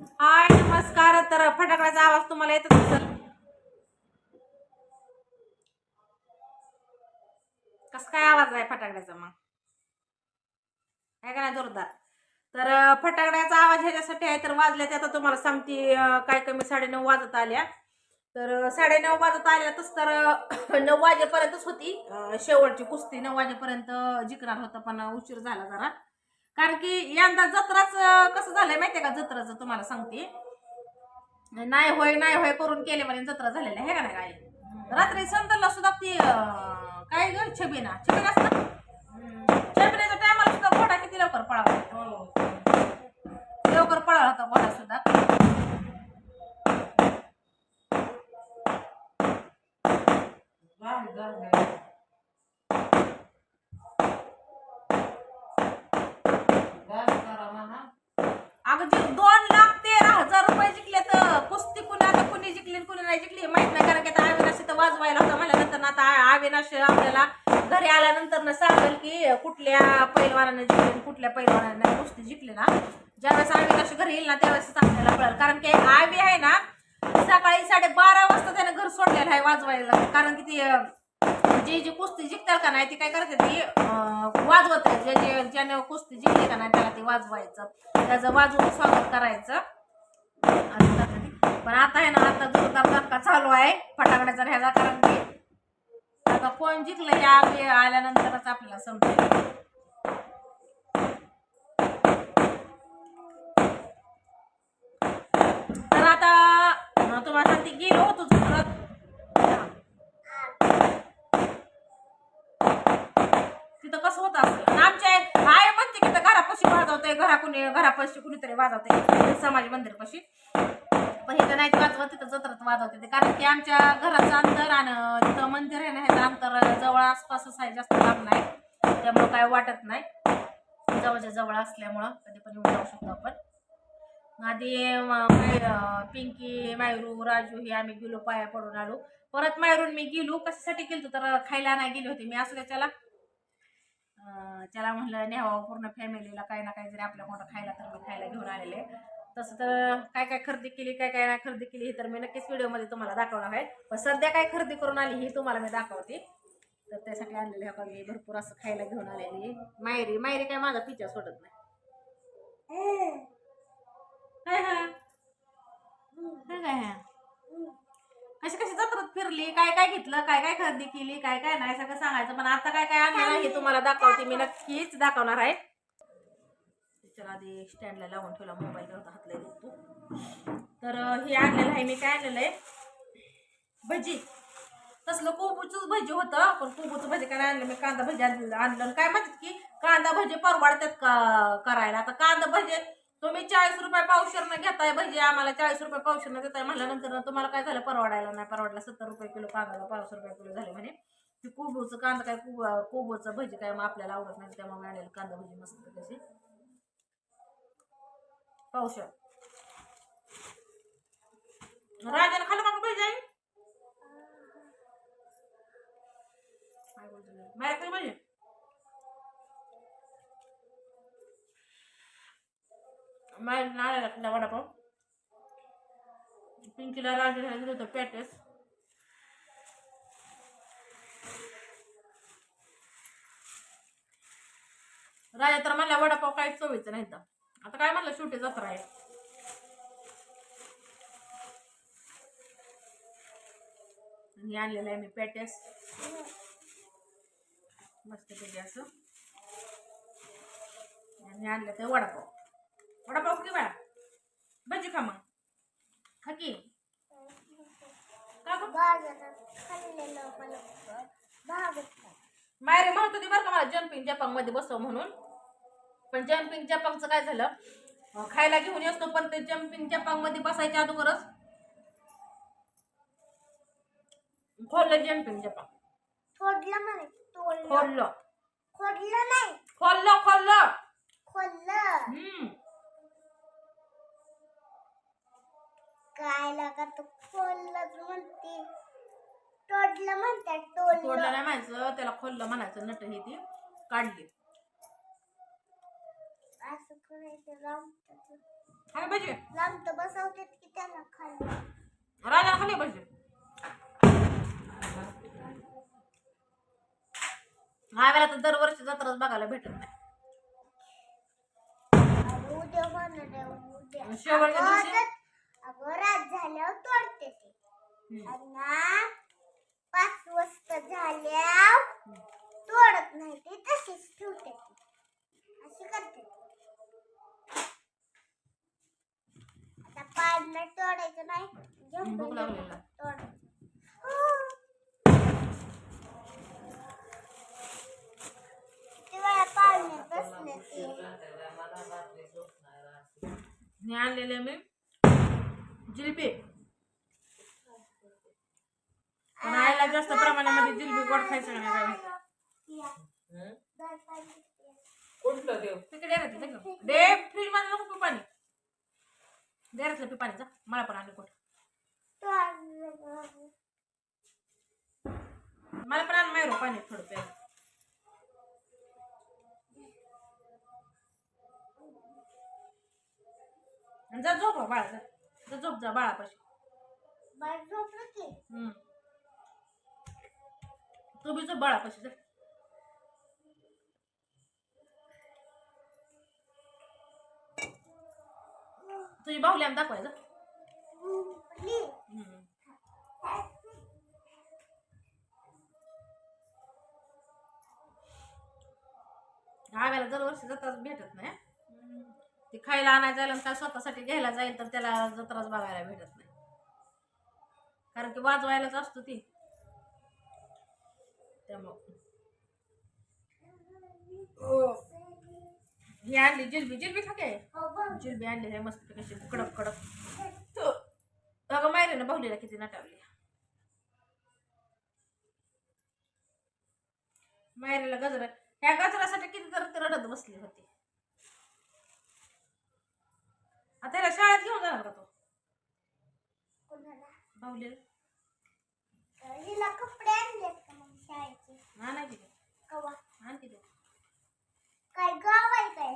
हाय नमस्कार. तर फटाकड्याचा आवाज तुम्हाला येतच असेल. कस काय आवाज आहे फटाकड्याचा मग? आहे का नाही जोरदार. तर फटाकड्याचा आवाज ह्याच्यासाठी आहे तर वाजल्या आता तुम्हाला सांगते काय कमी साडेनऊ वाजत आल्या. तर साडेनऊ वाजत आल्यातच तर नऊ वाजेपर्यंतच होती. शेवटची कुस्ती नऊ वाजेपर्यंत जिंकणार होतं पण उशीर झाला जरा. कारण की यंदा जत्राच कसं झालंय माहितीये का? जत्राचं तुम्हाला सांगते. नाही होय नाही होय करून केले म्हणे जत्रा झालेली आहे का नाही काय? रात्री संतरला सुद्धा ती काय ग? छबिना. छबिना असतं? छबिनाच्या टायमाला सुद्धा घोडा किती लवकर पळावा? लवकर पळाला होता घोडा सुद्धा अगं जे दोन लाख तेरा हजार रुपये जिंकले तर कुस्ती कुणी आता कुणी जिंकली कुणी नाही जिंकली माहीत नाही कारण की आता अविनाश तर वाजवायला होता म्हणल्यानंतर ना आता अविनाश आपल्याला घरी आल्यानंतर ना सांगेल की कुठल्या पैलवानाने जिंकले कुठल्या पैलवानाने कुस्ती जिंकले ना. ज्यावेळेस अविनाश घरी येईल ना त्यावेळेस आपल्याला कळेल. कारण की आवी आहे ना सकाळी साडेबारा वाजता त्यानं घर सोडलेलं आहे वाजवायला. कारण की ती जी जी कुस्ती जिंकतात का नाही ती काय करते ती वाजवत आहे. जे जे ज्याने कुस्ती जिंकली का नाही त्याला ते वाजवायचं. त्याचं वाजवून स्वागत करायचं. पण आता आहे ना आता जोरदार धक्का चालू आहे. फटाकड्याचा ह्याचा कारण की आता कोण जिंकलं या आल्यानंतरच आपल्याला समजेल. तर आता तुम्हाला सांगते गेलो होतो परत तिथं कसं होतं असं? आमच्या आहे म्हणते की घरापाशी वाजवते घरा कुणी घरापाशी कुणीतरी वाजवते समाज मंदिरपाशी पण इथं नाही वाजवत तिथं जत्रात वाजवते ते कारण की आमच्या घराचं अंतर आणि तिथं मंदिर आहे ना ह्याचं अंतर जवळ आसपासच आहे जास्त लांब नाही. त्यामुळं काय वाटत नाही. जवळच्या जवळ असल्यामुळं कधी पण येऊन जाऊ शकतो आपण. आधी पिंकी मायरू राजू हे आम्ही गेलो पाया पडून आलो. परत मायरून मी गेलो कशासाठी गेलो तर खायला नाही गेले होते. मी असं त्याच्याला त्याला म्हणलं न्यावं पूर्ण फॅमिलीला काही ना काही जरी आपल्या मोठं खायला तर मी खायला घेऊन आलेले. तसं तर काय काय खरेदी केली काय काय नाही खरेदी केली हे तर मी नक्कीच व्हिडिओमध्ये तुम्हाला दाखवणार आहे. पण सध्या काय खरेदी करून आली ही तुम्हाला मी दाखवते. तर त्यासाठी आणलेले आहे का मी भरपूर असं खायला घेऊन आलेली मायरी मायरी काय माझा पिच्छा सोडत नाही. काय हा काय हा कशी कशी जत्रात फिरली काय काय घेतलं काय काय खरेदी केली काय काय नाही सगळं सांगायचं. पण आता काय काय आणलं हे तुम्हाला दाखवते मी नक्कीच दाखवणार आहे. त्याच्याला आधी स्टँडला लावून ठेवला मोबाईल होता हातला दिसतो तर हे आणलेलं आहे मी काय आणलेलं आहे? भजी. तसलं कोबूचंच भजी होतं पण कोबूचं भजी काय आणलं मी कांदा भजी आणलेलं आणलं. काय म्हणतात की कांदा भजी परवडतात का करायला? आता कांदा भजी तुम्ही चाळीस रुपये पावशेरनं घेताय भजी आम्हाला चाळीस रुपये पावशेरनं देताय म्हणल्यानंतर तुम्हाला काय झालं परवडायला नाही परवडला. सत्तर रुपये किलो कांदा पाचशे रुपये किलो झाले म्हणे. ते कोबूचं कांदा काय कोबूचं भजी काय मग आपल्याला आवडत नाही त्यामुळे आणलेलं कांदा भजी मस्त कशी पावशेर राजाने खाल्लं मग पाहिजे आई काय बोलतो बाहेर काय भजी बाहेर नाळ्याला खाल्ला वडापाव. पिंकीला राजाला दिलं होतं पॅटेस राजा तर मला वडापाव काहीच चवीचं नाही तर. आता काय म्हणलं शेवटी जत्रा आहे. आणि आणलेलं आहे मी पॅटेस मस्त पैकी असं. आणि आणलं ते वडापाव. वडापाव की बाळा? भजी खा मग. खा की. का? मायरे म्हणत होती बरं का मला जम्पिंग जपांगमध्ये बसव म्हणून. पण जम्पिंग जपांगचं काय झालं? खायला घेऊन येतो पण ते जम्पिंग जपांगमध्ये बसायच्या अगोदरच खोललं जम्पिंग जपांग फोडलं म्हणे खोललं. खोडलं नाही. खोललं खोललं. खोडलं हम्म. काय लागा तू खोडलंच म्हणते. तोडलं म्हणतात तोडलं नाही म्हणायचं त्याला खोललं म्हणायचं नट ही ती काढली. करायचं राम हाय भजी लांब बसवतात की त्याला खाली. राजा खाली भजी तर दरवर्षी जत्राच बघायला भेटत नाही. उद्या आहे उद्या. शेवटच्या अगं, दिवशी? तर- अगं रात झाल्यावर तोडते ते. हम्म. आणि ना पाच वाजता झाल्यावर तोडत नाही ते तशीच ठेवते ती. अशी करते ती. आता पाडणं तोडायचं नाही झोपून भूक लागलेला. तोडायचं किती वेळा पाळण्यात बसले ते मी आणलेले मी जिलबी पण आईला जास्त प्रमाणामध्ये जिलबी गोड खायचं नाही काय माहिती. कुठलं देव तिकडे डेऱ्यातलं दे गं. दे फ्रीजमध्ये डेऱ्यातलं पी पाणी जा मला पण आणली कोट मला पण आण मायरो पाणी थोडं प्यायला. आणि जा झोप हो बाळा जा. जा झोप जा बाळापाशी. हम्म. तू बी झोप बाळापाशी जा. तुझी बाहुली आम्ही दाखवायचं आव्याला दरवर्षी जत्राच भेटत नाही ती खायला आणायला जायला काय स्वतःसाठी घ्यायला जाईल तर त्याला जत्राच बघायला भेटत नाही. कारण की वाजवायलाच असतो ती. त्यामुळं. हो. ही आणली जिलबी जिलबी खा काय? बघ. जिलबी आणली आहे मस्त कशी कडक कडक. तो. अगं मायरेनं भाऊलीला किती नटावली. मायरेला गजर ह्या गजरासाठी किती तर रडत बसली होती. आता त्याला शाळेत घेऊन जाणार का तो? भाऊलीला. हिला कपडे आणलेत का मग शाळेचे? आणते काय गाव आहे काय?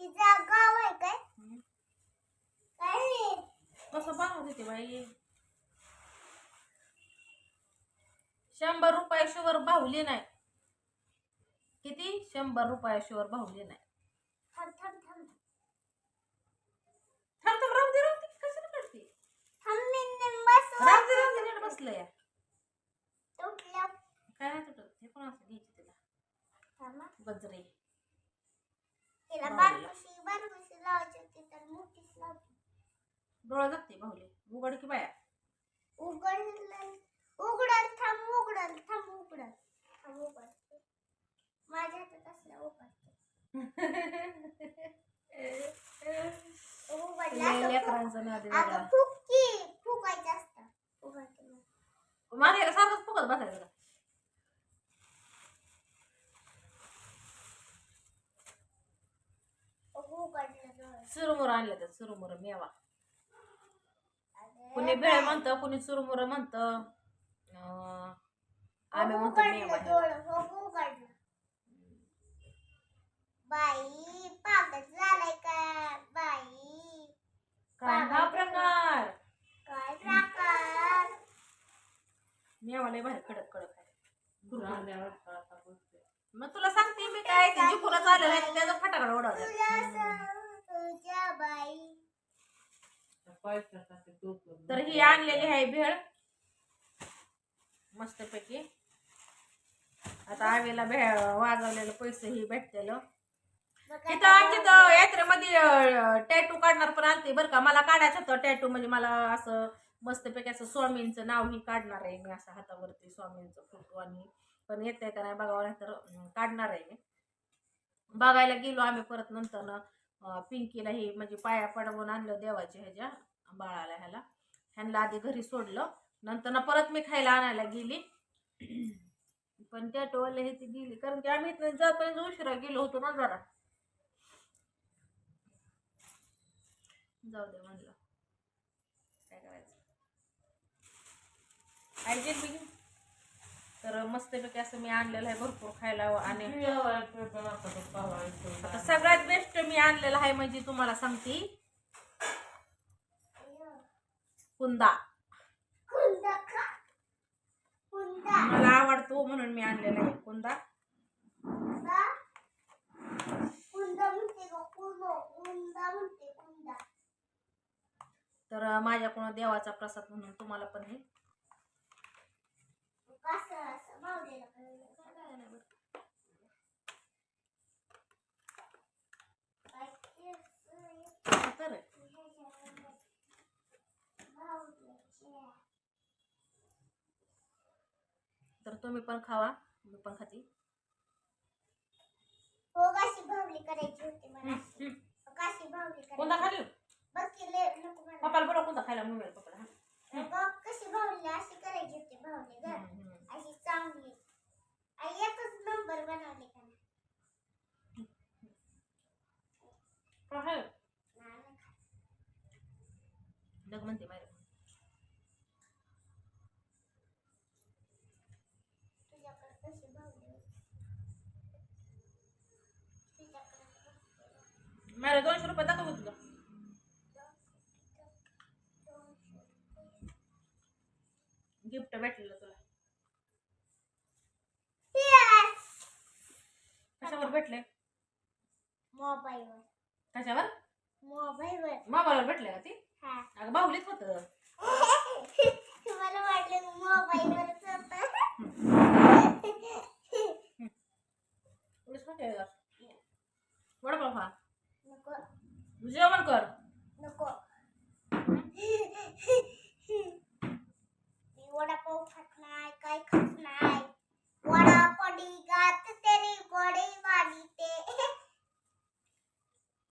हिचा गाव आहे काय. काय नाही. कसं बनवत होते बाई. शंभर रुपयाशिवर भावली नाही. किती? शंभर रुपयाशिवर भावली नाही. थांब थांब थांब. थांब थांब राहू दे राहू दे. कशाला करते थांब मी निंबास राहू दे राहू दे नीट बसलंय. उठल्या काय नाही तुटत हे पण असं घ्यायची तिला थांबा. गजरे तिला बाहुलीला. बारकुशी बारकुशी लावायची होती तर मोठीच लावली. डोळा जागते भाऊली. उघड की बाया. उघडलं उघडल थांब उघडल थांब उघडल. थांब उघड माझ्या हातात असल्या उघडते. फुक-. अगं फुकायचं असतं. उघडते मग. सारखंच फुकत बसायचं का उघडलं डोळं. सुरमुर मेवा. कुणी भेळ म्हणतं कुणी चुरमुर म्हणतं अं, आम्ही म्हणतो उघडलं मेवा हे. डोळं, हो उघडलं बाई पागल झालाय का बाई काय हा प्रकार काय प्रकार मेवा लय भारी कडक कडक आहे राहण्यावर आता बोलते. मग तुला सांगते मी काय ते जिंकूनच आलेलं आहे त्याचा फटाकडा उडवतात तुझ्या स- तुझ्या बाई पैशासाठी डोकं तर ही आणलेली आहे भेळ. मस्तपैकी. आता आवेला भेळ वाजवलेलं पैसे ही भेटतेलं तिथं आमच्या इथं यात्रेमध्ये टॅटू काढणार पण आलते बरं का. मला काढायचं होतं टॅटू म्हणजे मला असं मस्तपैकी असं स्वामींचं नाव ही काढणार आहे मी असं हातावरती स्वामींचं फोटो आणि पण येत आहे का नाही बघावं नाही तर अं, काढणार आहे मी. बघायला गेलो आम्ही परत नंतर पिंकीला ही म्हणजे पाया पडवून आणलं देवाच्या ह्याच्या. बाळाला ह्याला. ह्यांना आधी घरी सोडलं. नंतर ना परत मी खायला आणायला गेली. पण टॅटोवाले हे ती गेली. कारण की आम्ही जाताना उशिरा गेलो होतो ना जरा. जाऊ दे म्हणलं. काय करायचं? जिलबी घेऊ तर मस्तपैकी असं मी आणलेलं आहे भरपूर खायला आणि. आता सगळ्यात बेस्ट मी आणलेलं आहे म्हणजे तुम्हाला सांगते. कुंदा. मला आवडतो म्हणून मी आणलेला आहे कुंदा. तर माझ्याकडून देवाचा प्रसाद म्हणून तुम्हाला पण हे कसं असं मावलेलं कळलं काय केसं तर मावल्याच्या. तर तुम्ही पण खावा. मी पण खाते. हो काशी भावली करायची होती मला. काशी भावली कोणता खाली पप्पाला बरोबर कोणता खायला मोबाईल पप्पाला कशी भावली अशी करायची होती भावली ग. अशी चांगली. आई एकच नंबर बनवले का नाही? डग म्हणते मायरा मायरा दोनशे रुपये दाखव तुझा गिफ्ट भेटलेलं तुला! कशावर भेटले मोबाईलवर कशावर? मोबाईलवर मोबाईलवर भेटले का ती? हा. अगं बाहुलीत होतं.